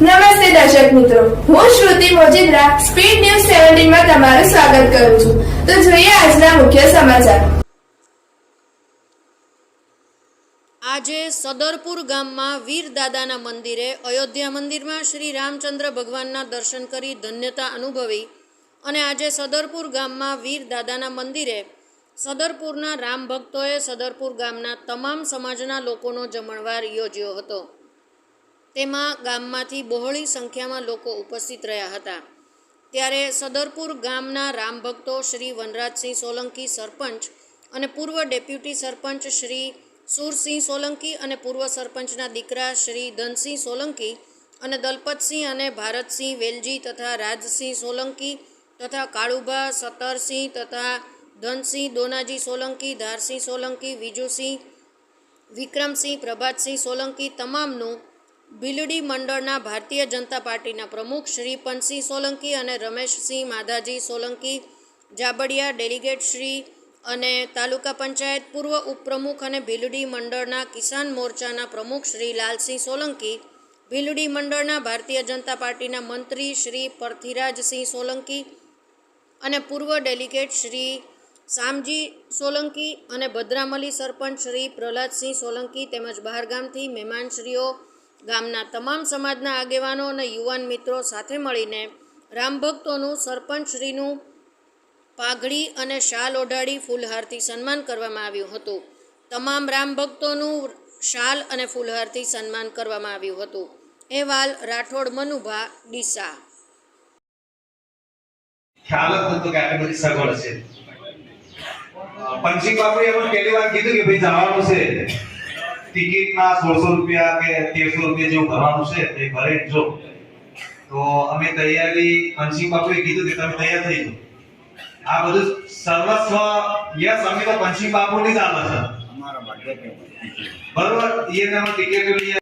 નમસ્તે દર્શક મિત્રો. હું શ્રુતિ મોજીદ્રા, સ્પીડ ન્યૂઝ સેવન્ટીનમાં તમારું સ્વાગત કરું છું. તો જોઈએ આજના મુખ્ય સમાચાર. આજે સદરપુર ગામમાં વીર દાદાના મંદિરે અયોધ્યા મંદિરમાં શ્રી રામચંદ્ર ભગવાનના દર્શન કરી ધન્યતા અનુભવી અને આજે સદરપુર ગામમાં વીર દાદાના મંદિરે સદરપુરના રામ ભક્તોએ સદરપુર ગામના તમામ સમાજના લોકોનો જમણવાર યોજ્યો હતો. તેમાં ગામમાંથી બહોળી સંખ્યામાં લોકો ઉપસ્થિત રહ્યા હતા. ત્યારે સદરપુર ગામના રામ ભક્તો શ્રી વનરાજસિંહ સોલંકી સરપંચ અને પૂર્વ ડેપ્યુટી સરપંચ શ્રી સુરસિંહ સોલંકી અને પૂર્વ સરપંચના દીકરા શ્રી ધનસિંહ સોલંકી અને દલપતસિંહ અને ભારતસિંહ વેલજી તથા રાજસિંહ સોલંકી તથા કાળુભા સતરસિંહ તથા ધનસિંહ દોનાજી સોલંકી, ધારસિંહ સોલંકી, વિજુસિંહ વિક્રમસિંહ, પ્રભાતસિંહ સોલંકી તમામનું ભીલડી મંડળના ભારતીય જનતા પાર્ટીના પ્રમુખ શ્રી પનસિંહ સોલંકી અને રમેશસિંહ માધાજી સોલંકી, જાબડિયા ડેલિગેટ શ્રી અને તાલુકા પંચાયત પૂર્વ ઉપપ્રમુખ અને ભીલડી મંડળના કિસાન મોરચાના પ્રમુખ શ્રી લાલસિંહ સોલંકી ભીલડી મંડળના ભારતીય જનતા પાર્ટીના મંત્રી શ્રી પરથીરાજસિંહ સોલંકી અને પૂર્વ ડેલિગેટ શ્રી શામજી સોલંકી અને ભદ્રામલી સરપંચ શ્રી પ્રહલાદસિંહ સોલંકી તેમજ બહારગામથી મહેમાનશ્રીઓ ગામના તમામ સમાજના આગેવાનો અને યુવાન મિત્રો સાથે મળીને રામભક્તોનું સરપંચશ્રીનું પાઘડી અને શાલ ઓઢાડી ફૂલહારથી સન્માન કરવામાં આવ્યું હતું. તમામ રામ ભક્તોનું શાલ અને ફૂલહારથી સન્માન કરવામાં આવ્યું હતું. અહેવાલ રાઠોડ, મનુભા, ડીસા. પંચિંગ બાપુએ પણ પહેલી વાર કીધું કે ભાઈ જવાનું છે. ટિકિટના સોળસો રૂપિયા કે તેરસો રૂપિયા જેવું ભરવાનું છે એ ભરે જો. તો અમે તૈયારી પંચિંગ બાપુએ કીધું કે તમે તૈયાર થઈ જાઓ. આ બધું સર્વસ્વ યસ અમે તો પંચિંગ બાપુની જ આમાં છે. બરોબર એ તમે ટિકિટ લઈ